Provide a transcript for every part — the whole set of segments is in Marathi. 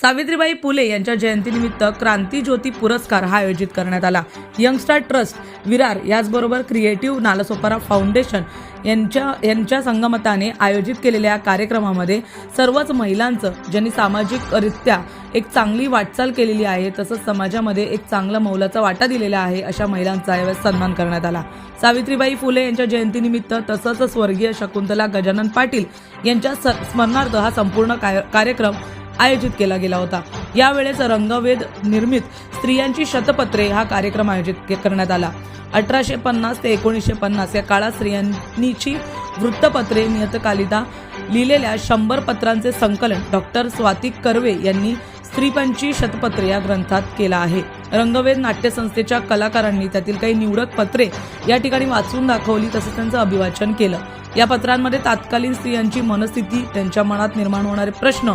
सावित्रीबाई फुले यांच्या जयंतीनिमित्त क्रांती ज्योती पुरस्कार हा आयोजित करण्यात आला. यंगस्टार ट्रस्ट विरार याचबरोबर क्रिएटिव्ह नालासोपारा फाउंडेशन यांच्या यांच्या संगमताने आयोजित केलेल्या या कार्यक्रमामध्ये सर्वच महिलांचं ज्यांनी सामाजिकरित्या एक चांगली वाटचाल केलेली आहे तसंच समाजामध्ये एक चांगला मौलाचा वाटा दिलेला आहे अशा महिलांचा यावेळेस सन्मान करण्यात आला. सावित्रीबाई फुले यांच्या जयंतीनिमित्त तसंच स्वर्गीय शकुंतला गजानन पाटील यांच्या स- स्मरणार्थ हा संपूर्ण कार्यक्रम आयोजित केला गेला होता. यावेळेस रंगवेद निर्मित स्त्रियांची शतपत्रे हा कार्यक्रम आयोजित करण्यात आला. अठराशे पन्नास ते एकोणीसशे पन्नास या काळात स्त्रियांनीची वृत्तपत्रे नियतकालिता लिहिलेल्या शंभर पत्रांचे संकलन डॉक्टर स्वाती कर्वे यांनी स्त्रीपंची शतपत्रे या ग्रंथात केला आहे. रंगवेद नाट्यसंस्थेच्या कलाकारांनी त्यातील काही निवडक पत्रे या ठिकाणी वाचून दाखवली तसेच त्यांचं अभिवाचन केलं. या पत्रांमध्ये तात्कालीन स्त्रियांची मनस्थिती त्यांच्या मनात निर्माण होणारे प्रश्न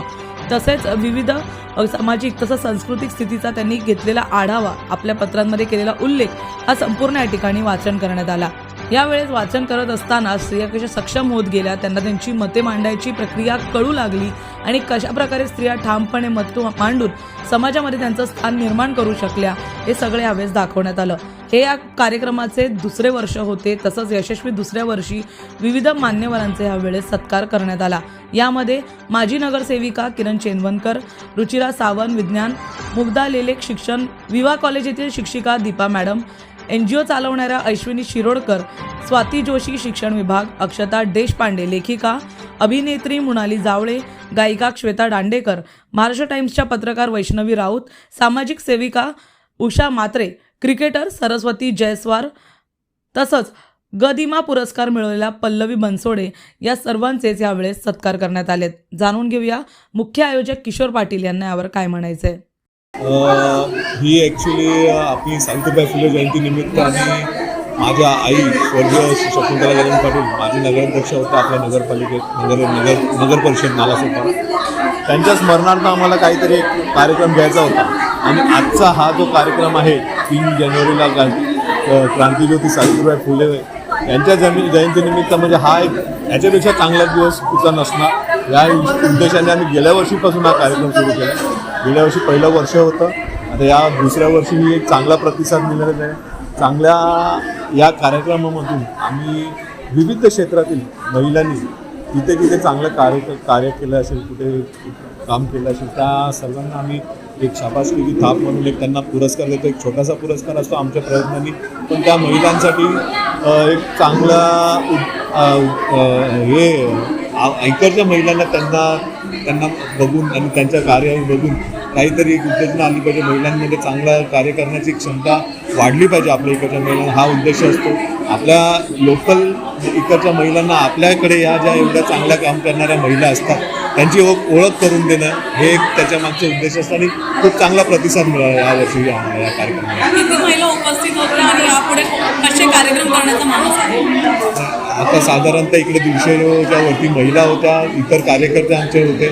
तसेच विविध सामाजिक तसंच सांस्कृतिक स्थितीचा त्यांनी घेतलेला आढावा आपल्या पत्रांमध्ये केलेला उल्लेख हा संपूर्ण या ठिकाणी वाचन करण्यात आला. यावेळेस वाचन करत असताना स्त्रिया कशा सक्षम होत गेल्या त्यांना त्यांची मते मांडायची प्रक्रिया कळू लागली आणि कशा प्रकारे स्त्रिया ठामपणे मत मांडून समाजामध्ये त्यांचं स्थान निर्माण करू शकल्या हे सगळे यावेळेस दाखवण्यात आलं. हे या कार्यक्रमाचे दुसरे वर्ष होते. तसंच यशस्वी दुसऱ्या वर्षी विविध मान्यवरांचे यावेळेस सत्कार करण्यात आला. यामध्ये माजी नगरसेविका किरण चेनवनकर रुचिरा सावंत विज्ञान मुग्धा लेलेक शिक्षण विवा कॉलेज येथील शिक्षिका Deepa madam N G O चालवणाऱ्या अश्विनी शिरोडकर स्वाती जोशी शिक्षण विभाग अक्षता देशपांडे लेखिका अभिनेत्री मृणाली जावळे गायिका श्वेता दांडेकर महाराष्ट्र टाइम्सच्या पत्रकार वैष्णवी राऊत सामाजिक सेविका उषा मात्रे क्रिकेटर सरस्वती जयस्वार तसंच गदिमा पुरस्कार मिळवलेला पल्लवी बनसोडे या सर्वांचेच यावेळेस सत्कार करण्यात आलेत. जाणून घेऊया मुख्य आयोजक किशोर पाटील यांना यावर काय म्हणायचंय. ही ॲक्च्युली आपली सावित्रीबाई फुले जयंतीनिमित्त आणि माझ्या आई स्वर्गीय शकुंतला गजानन पाटील माझे नगराध्यक्ष होता आपल्या नगरपालिकेत नगर नगर नगर परिषद नालासोपारा. त्यांच्या स्मरणार्थ आम्हाला काहीतरी एक कार्यक्रम घ्यायचा होता. आणि आजचा हा जो कार्यक्रम आहे तीन जानेवारीला क्रांतीज्योती सावित्रीबाई फुले यांच्या जमी जयंतीनिमित्त म्हणजे हा एक याच्यापेक्षा चांगला दिवस कुठचा नसणार. या उद्देशाने आम्ही गेल्या वर्षीपासून हा कार्यक्रम सुरू केला. गेल्या वर्षी पहिलं वर्ष होतं. आता या दुसऱ्या वर्षी मी एक चांगला प्रतिसाद मिळालेला आहे. चांगल्या या कार्यक्रमामधून आम्ही विविध क्षेत्रातील महिलांनी तिथे तिथे चांगलं कार्य कार्य केलं असेल कुठे काम केलं असेल त्या सर्वांना आम्ही एक शाबासकीची थाप म्हणून एक त्यांना पुरस्कार देतो एक छोटासा पुरस्कार असतो आमच्या प्रयत्नांनी. पण त्या महिलांसाठी एक चांगला हे ऐकरच्या इकडच्या महिलांना त्यांना त्यांना बघून आणि त्यांच्या कार्य बघून काहीतरी एक उत्तेजना आली पाहिजे. महिलांमध्ये चांगलं कार्य करण्याची क्षमता वाढली पाहिजे आपल्या इकडच्या महिलांना. हा उद्देश असतो. आपल्या लोकल इकडच्या महिलांना आपल्याकडे या ज्या एवढ्या चांगल्या काम करणाऱ्या महिला असतात त्यांची ओळख ओळख करून देणं हे एक त्याच्या मागचे उद्देश असतात आणि खूप चांगला प्रतिसाद मिळाला यावर्षी या या कार्यक्रमाला. किती महिला उपस्थित होत्या आणि यापुढे कसे कार्यक्रम करण्याचा मानस आहे? आता साधारणतः इकडे दीडशेच्या वरती महिला होत्या इतर कार्यकर्ते आमचे होते.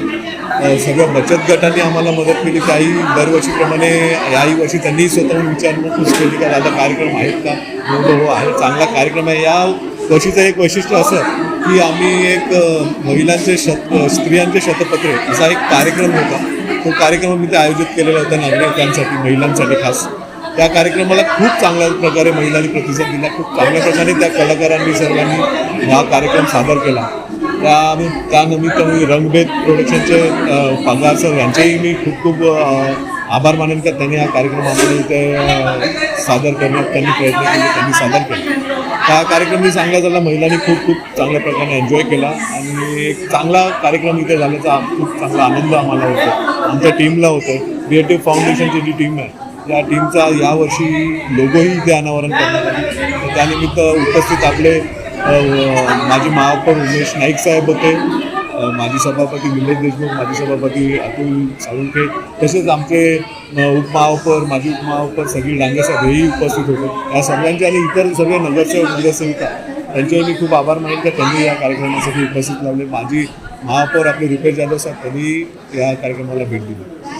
सगळ्या बचत गटांनी आम्हाला मदत केली. त्याही दरवर्षीप्रमाणे याही वर्षी त्यांनी स्वतःहून विचारपूस केली का दादा कार्यक्रम आहेत का? म्हणलं हो आहे. चांगला कार्यक्रम आहे. या वर्षीचं एक वैशिष्ट्य असं की आम्ही एक महिलांचे शत स्त्रियांचे शतपत्रे असा एक कार्यक्रम होता. तो कार्यक्रम मी ते आयोजित केलेला होता नागरिकांसाठी महिलांसाठी खास. त्या कार्यक्रमाला खूप चांगल्या प्रकारे महिलांनी प्रतिसाद दिला खूप चांगल्या प्रकारे त्या कलाकारांनी सर्वांनी हा कार्यक्रम सादर केला. त्या आम्ही त्यानिमित्त मी रंगभेद प्रोडक्शनचे पांगार पगार सर यांचेही मी खूप खूप आभार मानेन का त्यांनी हा कार्यक्रमामध्ये ते इथे सादर करण्यात त्यांनी प्रयत्न केले त्यांनी सादर केले. हा कार्यक्रम मी सांगला झाला महिलांनी खूप खूप चांगल्या प्रकारे एन्जॉय केला आणि एक चांगला कार्यक्रम इथे झाल्याचा खूप चांगला आनंद आम्हाला होतो. आमच्या टीमला होतो. क्रिएटिव्ह फाउंडेशनची जी टीम आहे या टीमचा यावर्षी लोगोही इथे अनावरण करण्यात आला. त्यानिमित्त उपस्थित आपले माझे महापौर उमेश नाईक साहेब होते. माजी सभापती निलेश देशमुख माजी सभापती अतुल साळुंखे तसेच आमचे उपमहापौर माजी उपमहापौर सगळी डांगेसाहेब हेही उपस्थित होते. या सगळ्यांचे आणि इतर सगळे नगरसेवक नगरसेविका त्यांचेही मी खूप आभार मानेन का त्यांनी या कार्यक्रमासाठी उपस्थित लावले. माजी महापौर आपले रुपेश जाधव साहेब त्यांनी या कार्यक्रमाला भेट दिली.